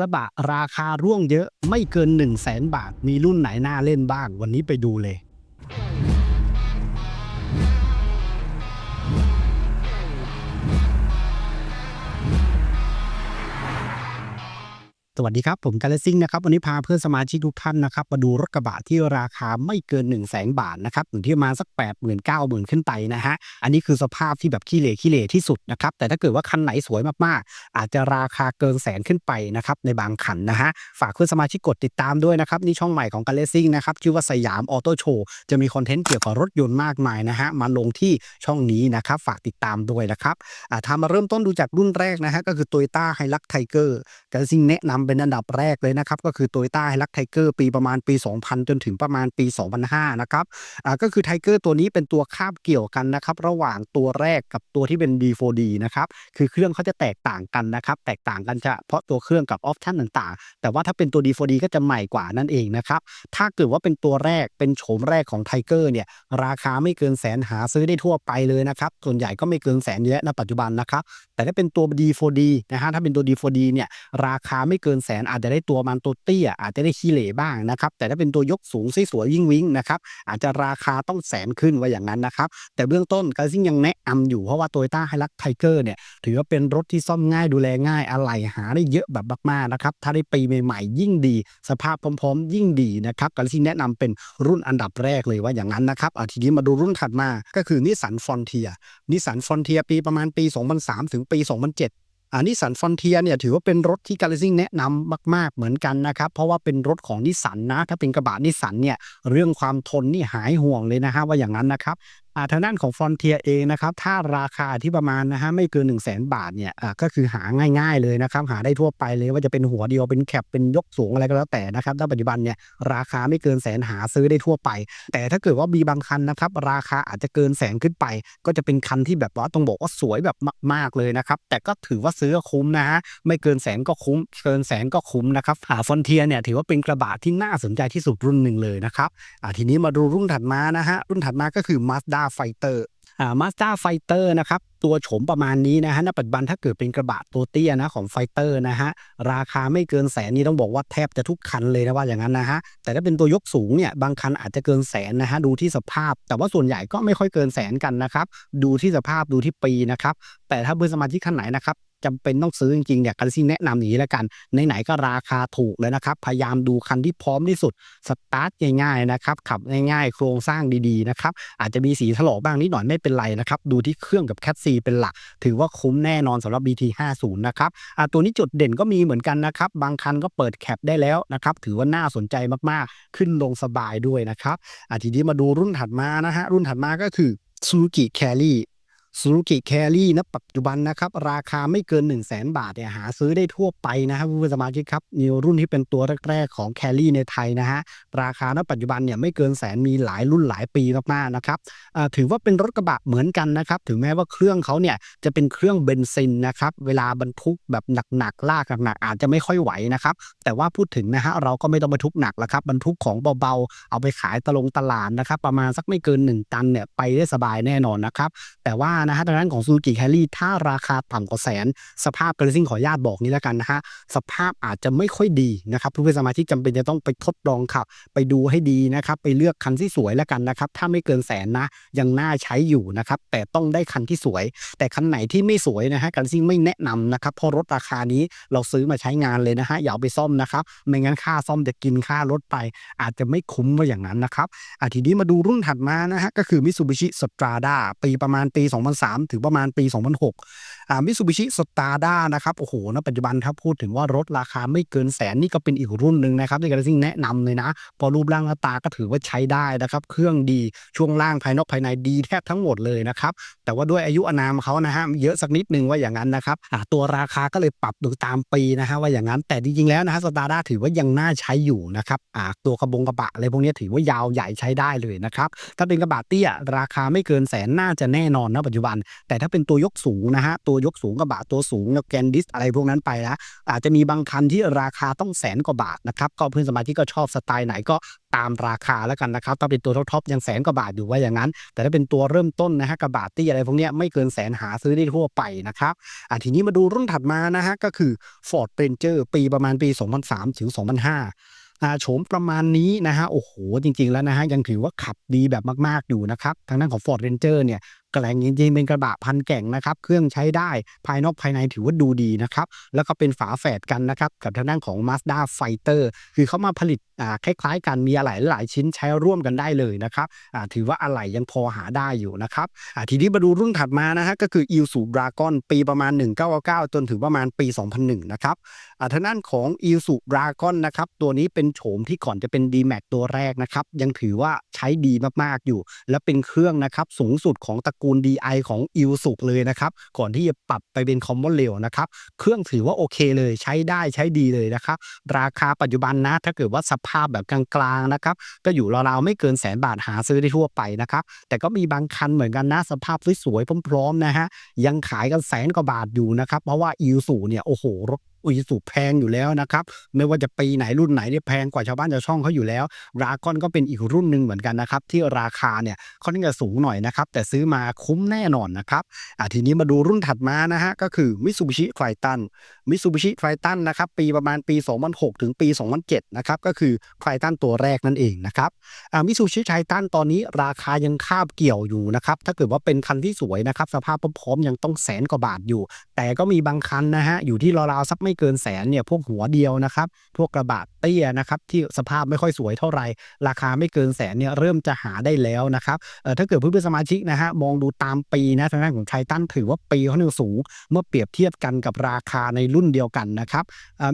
ระบะราคาร่วงเยอะไม่เกิน 1 0 0 0 0แสนบาท มีรุ่นไหนน่าเล่นบ้าง วันนี้ไปดูเลย สวัสดีครับ ผมกาลซิงนะครับ วันนี้พาเพื่อนสมาชิกทุกท่านนะครับ มาดูรถกระบะที่ราคาไม่เกิน1 0 0 0 0แสนบาทนะครับอยู่ที่มาสัก8 0 0 0 0 9 0,000ขึ้นไปนะฮะ อันนี้คือสภาพที่แบบขี้เหร่ขี้เหร่ที่สุดนะครับ แต่ถ้าเกิดว่าคันไหนสวยมากๆ อาจจะราคาเกินแสนขึ้นไปนะครับในบางคันนะฮะ ฝากเพื่อนสมาชิกกดติดตามด้วยนะครับนี่ช่องใหม่ของกาลซิงนะครับชื่อว่าสยามออโต้โชว์จะมีคอนเทนต์เกี่ยวกับรถยนต์มากมายนะฮะมาลงที่ช่องนี้นะครับฝากติดตามด้วยนะครับอ่าทำมาเริ่มต้นดูจากรุ่นแรกนะฮะก็คือ Toyota Hilux Tiger กาลซิงแนะนำเป็นอันดับแรกเลยนะครับ ก็คือ Toyota Hilux Tiger ปีประมาณปี 2000 จนถึงประมาณปี 2005 นะครับอ่าก็คือ Tiger ตัวนี้เป็นตัวคาบเกี่ยวกันนะครับ ระหว่างตัวแรกกับตัวที่เป็น D4D นะครับ คือเครื่องเขาจะแตกต่างกันนะครับ แตกต่างกันเฉพาะตัวเครื่องกับออปชั่นต่างๆ แต่ว่าถ้าเป็นตัว D4D ก็จะใหม่กว่านั่นเองนะครับ ถ้าเกิดว่าเป็นตัวแรกเป็นโฉมแรกของ Tiger เนี่ยราคาไม่เกินแสนหาซื้อได้ทั่วไปเลยนะครับส่วนใหญ่ก็ไม่เกินแสนเยอะณปัจจุบันนะครับแต่ถ้าเป็นตัว D4D นะฮะถ้าเป็นตัว D4D เนี่ยราคาไม่เกินแสนอาจจะได้ตัวมันตัวเตี้ยอาจจะได้ขี้เหร่บ้างนะครับแต่ถ้าเป็นตัวยกสูงสวยยิ่งวิ่งนะครับอาจจะราคาต้องแสนขึ้นว่าอย่างนั้นนะครับแต่เบื้องต้นก็ซิ่งยังแนะนำอยู่เพราะว่า Toyota Hilux Tiger เนี่ยถือว่าเป็นรถที่ซ่อมง่ายดูแลง่ายอะไหล่หาได้เยอะแบบมากๆนะครับถ้าได้ปีใหม่ๆ ยิ่งดี สภาพพร้อมๆ ยิ่งดีนะครับก็ซิ่งแนะนำเป็นรุ่นอันดับแรกเลยว่าอย่างนั้นนะครับอะทีนี้มาดูรุ่นถัดมาก็คือนิสสันฟอนเทียนิสสันฟอนเทียปีประมาณปี 2003 ถึงปี 2007 อันนี้สันฟอนเทียเนี่ยถือว่าเป็นรถที่กาลซิ่งแนะนำมาก ๆเหมือนกันนะครับ เพราะว่าเป็นรถของนิสสันนะ ถ้าเป็นกระบะนิสสันเนี่ยเรื่องความทนนี่หายห่วงเลยนะฮะว่าอย่างนั้นนะครับ ทางด้านของฟอนเทียเองนะครับ ถ้าราคาที่ประมาณนะฮะไม่เกิน 1 0 0 0 0แบาทเนี่ยอ่าก็คือหาง่ายๆเลยนะครับ หาได้ทั่วไปเลยว่าจะเป็นหัวเดียวเป็นแคปเป็นยกสูงอะไรก็แล้วแต่นะครับถ้าปัจจุบันเนี่ยราคาไม่เกินแสนหาซื้อได้ทั่วไป แต่ถ้าเกิดว่ามีบางคันนะครับ ราคาอาจจะเกินแสนขึ้นไป ก็จะเป็นคันที่แบบว่าต้องบอกว่าสวยแบบมากๆเลยนะครับ แต่ก็ถือว่าซื้อคุ้มนะฮะไม่เกินแสนก็คุ้ม เกินแสนก็คุ้มนะครับหาฟอนเทียเนี่ยถือว่าเป็นกระบะที่น่าสนใจที่สุดรุ่นหนึ่งเลยนะครับอ่าทีนี้มาดูรุ่นถัดมานะฮะรุ่นถัดมาก็คือ Mazda Fighter อ่ามาสด้าไฟเตอร์นะครับตัวโฉมประมาณนี้นะฮะณปัจจุบันถ้าเกิดเป็นกระบะตัวเตี้ยนะของไฟเตอร์นะฮะราคาไม่เกินแสนนี่ต้องบอกว่าแทบจะทุกคันเลยนะว่าอย่างนั้นนะฮะแต่ถ้าเป็นตัวยกสูงเนี่ยบางคันอาจจะเกินแสนนะฮะดูที่สภาพ แต่ว่าส่วนใหญ่ก็ไม่ค่อยเกินแสนกันนะครับดูที่สภาพดูที่ปีนะครับแต่ถ้าเพื่อนสมาชิกคันไหนนะครับ จำเป็นต้องซื้อจริงๆเนี่ยกันซิแนะนำอย่างนี้แล้วกันไหนๆก็ราคาถูกเลยนะครับ พยายามดูคันที่พร้อมที่สุดสตาร์ทง่ายๆนะครับขับง่ายๆ โครงสร้างดีๆนะครับอาจจะมีสีถลอกบ้างนิดหน่อยไม่เป็นไรนะครับ ดูที่เครื่องกับแคทซีเป็นหลัก ถือว่าคุ้มแน่นอนสำหรับ BT 50 นะครับตัวนี้จุดเด่นก็มีเหมือนกันนะครับ บางคันก็เปิดแคปได้แล้วนะครับถือว่าน่าสนใจมากๆ ขึ้นลงสบายด้วยนะครับทีนี้มาดูรุ่นถัดมานะฮะรุ่นถัดมาก็คือ Suzuki Carry ซูซูกิแครี่ณปัจจุบันนะครับ ราคาไม่เกิน 1 0 0 0 0แบาทเนี่ยหาซื้อได้ทั่วไปนะครับเพื่อนสมาชิกครับนิวรุ่นที่เป็นตัวแรก ๆ ของแครี่ในไทยนะฮะราคาณปัจจุบันเนี่ยไม่เกินแสนมีหลายรุ่นหลายปีมากๆนะครับถือว่าเป็นรถกระบะเหมือนกันนะครับ ถึงแม้ว่าเครื่องเขาเนี่ยจะเป็นเครื่องเบนซินนะครับเวลาบรรทุกแบบหนักๆลากหนักๆอาจจะไม่ค่อยไหวนะครับแต่ว่าพูดถึงนะฮะเราก็ไม่ต้องบรรทุกหนักแล้วครับบรรทุกของเบาๆ เอาไปขายตลงตลาดนะครับประมาณสักไม่เกิน 1 ตันเนี่ยไปได้สบายแน่นอนนะครับแต่ว่านะฮะทางด้านของซูซูกิแครี่ถ้าราคาต่ำกว่าแสน สภาพกระซิ่งขออนุญาตบอกนี้แล้วกันนะฮะสภาพอาจจะไม่ค่อยดีนะครับเพื่อนสมาชิกจำเป็นจะต้องไปทดลองขับ ไปดูให้ดีนะครับไปเลือกคันที่สวยแล้วกันนะครับถ้าไม่เกินแสนนะยังน่าใช้อยู่นะครับแต่ต้องได้คันที่สวย แต่คันไหนที่ไม่สวยนะฮะกระซิ่งไม่แนะนำนะครับเพราะรถราคานี้เราซื้อมาใช้งานเลยนะฮะอย่าไปซ่อมนะครับไม่งั้นค่าซ่อมจะกินค่ารถไป อาจจะไม่คุ้มว่าอย่างนั้นนะครับอะทีนี้มาดูรุ่นถัดมานะฮะก็คือ Mitsubishi Strada ปีประมาณปี2003 ถึงประมาณปี 2006 มิซูบิชิสตาร์ด้านะครับโอ้โหณปัจจุบันถ้าพูดถึงว่ารถราคาไม่เกินแสนนี่ก็เป็นอีกรุ่นหนึ่งนะครับที่กระซิ่งแนะนำเลยนะ พอรูปร่างหน้าตาก็ถือว่าใช้ได้นะครับ เครื่องดีช่วงล่างภายนอกภายในดีแทบทั้งหมดเลยนะครับ แต่ว่าด้วยอายุอานามเขานะฮะเยอะสักนิดนึงว่าอย่างนั้นนะครับอ่าตัวราคาก็เลยปรับดูตามปีนะฮะว่าอย่างนั้นแต่จริงๆแล้วนะฮะสตาร์ด้าถือว่ายังน่าใช้อยู่นะครับอ่าตัวกระบงกระบะอะไรพวกนี้ถือว่ายาวใหญ่ใช้ได้เลยนะครับถ้าเป็นกระบะเตี้ยราคาไม่เกินแสนน่าจะแน่นอนนะปัจจุบัน แต่ถ้าเป็นตัวยกสูงนะฮะตัวยกสูงกระบะตัวสูงแกนดิสอะไรพวกนั้นไปนะอาจจะมีบางคันที่ราคาต้องแสนกว่าบาทนะครับก็เพื่อนสมาชิกก็ชอบสไตล์ไหนก็ตามราคาแล้วกันนะครับถ้าเป็นตัวท็อปๆยังแสนกว่าบาทอยู่ว่าอย่างนั้น แต่ถ้าเป็นตัวเริ่มต้นนะฮะกระบะตี้อะไรพวกนี้ไม่เกินแสนหาซื้อได้ทั่วไปนะครับอะทีนี้มาดูรุ่นถัดมานะฮะก็คือ Ford Ranger ปีประมาณปี 2003 ถึง 2005อาโฉมประมาณนี้นะฮะโอ้โหจริง ๆ แล้วนะฮะยังถือว่าขับดีแบบมาก ๆ อยู่นะครับทางด้านของ Ford Ranger เนี่ย แกร่งจริงๆเป็นกระบะพันแก่งนะครับ เครื่องใช้ได้ภายนอกภายในถือว่าดูดีนะครับ แล้วก็เป็นฝาแฝดกันนะครับกับทางด้านของ Mazda Fighter คือเขามาผลิตคล้ายๆกันมีอะไหล่หลายชิ้นใช้ร่วมกันได้เลยนะครับถือว่าอะไหล่ยังพอหาได้อยู่นะครับทีนี้มาดูรุ่นถัดมานะฮะก็คือ i l s u Dragon ปีประมาณ 1999 จนถึงประมาณปี 2001 นะครับอ่าทางด้านของ i l s u Dragon นะครับตัวนี้เป็นโฉมที่ก่อนจะเป็น D-Max ตัวแรกนะครับยังถือว่าใช้ดีมากๆอยู่ และเป็นเครื่องนะครับสูงสุดของตระกูล DI ของ i l s u เลยนะครับก่อนที่จะปรับไปเป็น Common Rail นะครับเครื่องถือว่าโอเคเลยใช้ได้ใช้ดีเลยนะครับราคาปัจจุบันนะถ้าเกิดว่าสภาพแบบกลางๆนะครับก็อยู่ราวๆไม่เกินแสนบาทหาซื้อได้ทั่วไปนะครับแต่ก็มีบางคันเหมือนกันนะสภาพสวยๆพร้อมๆนะฮะยังขายกันแสนกว่าบาทอยู่นะครับเพราะว่าอีซูเนี่ยโอ้โหรถ อีซูแพงอยู่แล้วนะครับ ไม่ว่าจะปีไหนรุ่นไหนเนี่ยแพงกว่าชาวบ้านชาวช่องเขาอยู่แล้วรากอนก็เป็นอีกรุ่นหนึ่งเหมือนกันนะครับที่ราคาเนี่ยค่อนข้างจะสูงหน่อยนะครับแต่ซื้อมาคุ้มแน่นอนนะครับอะทีนี้มาดูรุ่นถัดมานะฮะก็คือ Mitsubishi Triton Mitsubishi Triton นะครับปีประมาณปี 2006 ถึงปี 2007 นะครับก็คือ Triton ตัวแรกนั่นเองนะครับอ่า Mitsubishi Triton ตอนนี้ราคายังคาบเกี่ยวอยู่นะครับถ้าเกิดว่าเป็นคันที่สวยนะครับสภาพพร้อมๆยังต้องแสนกว่าบาทอยู่ แต่ก็มีบางคันนะฮะอยู่ที่ราวๆสักไม่เกินแสนเนี่ยพวกหัวเดียวนะครับพวกกระบะเตี้ยนะครับที่สภาพไม่ค่อยสวยเท่าไหร่ราคาไม่เกินแสนเนี่ยเริ่มจะหาได้แล้วนะครับถ้าเกิดเพื่อนๆสมาชิกนะฮะมองดูตามปีนะทางด้านของไททันถือว่าปีเขาเนี่ยสูง เมื่อเปรียบเทียบกันกับราคาในรุ่นเดียวกันนะครับ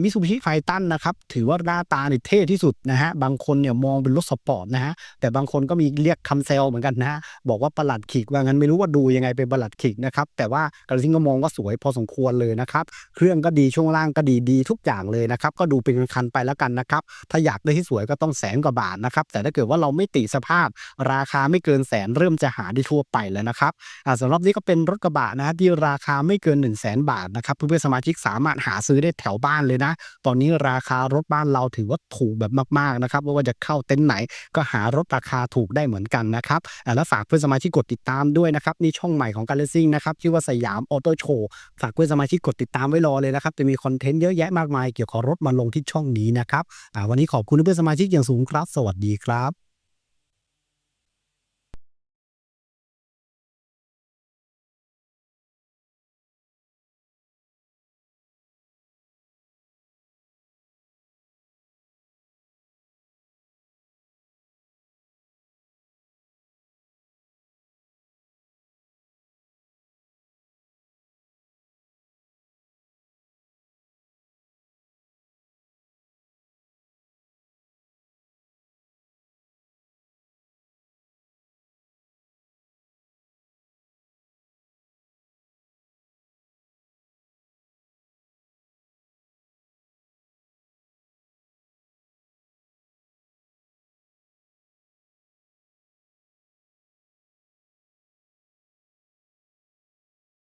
มิซูบิชิไฟตันนะครับถือว่าหน้าตาเนี่ยเท่ที่สุดนะฮะบางคนเนี่ยมองเป็นรถสปอร์ตนะฮะแต่บางคนก็มีเรียกคำเซลเหมือนกันนะฮะบอกว่าประหลัดขีกว่างั้นไม่รู้ว่าดูยังไงเป็นประหลัดขีกนะครับแต่ว่ากระทิงก็มองว่าสวยพอสมควรเลยนะครับเครื่องก็ดีช่วงล่างก็ดีดีทุกอย่างเลยนะครับก็ดูเป็นคันไปแล้วกันนะครับถ้าอยากได้ที่สวยก็ต้องแสนกว่าบาทนะครับแต่ถ้าเกิดว่าเราไม่ติสภาพ ราคาไม่เกินแสนเริ่มจะหาได้ทั่วไปแล้วนะครับสำหรับนี้ก็เป็นรถกระบะนะที่ราคาไม่เกิน 1 0 0 0 0แบาทนะครับเพื่อนๆสมาชิกสามารถหาซื้อได้แถวบ้านเลยนะ ตอนนี้ราคารถบ้านเราถือว่าถูกแบบมากๆนะครับไม่ว่าจะเข้าเต็นท์ไหนก็หารถราคาถูกได้เหมือนกันนะครับแล้วฝากเพื่อนสมาชิกกดติดตามด้วยนะครับนี่ช่องใหม่ของการเลสซิ่งนะครับชื่อว่าสยามออโต้โชว์ฝากเพื่อนสมาชิกกดติดตามไว้รอเลยนะครับจะมีคอนเทนต์เยอะแยะมากมายเกี่ยวกับรถมาลงที่ช่องนี้นะครับวันนี้ขอบคุณเพื่อนสมาชิกอย่างสูงครับ สวัสดีครับ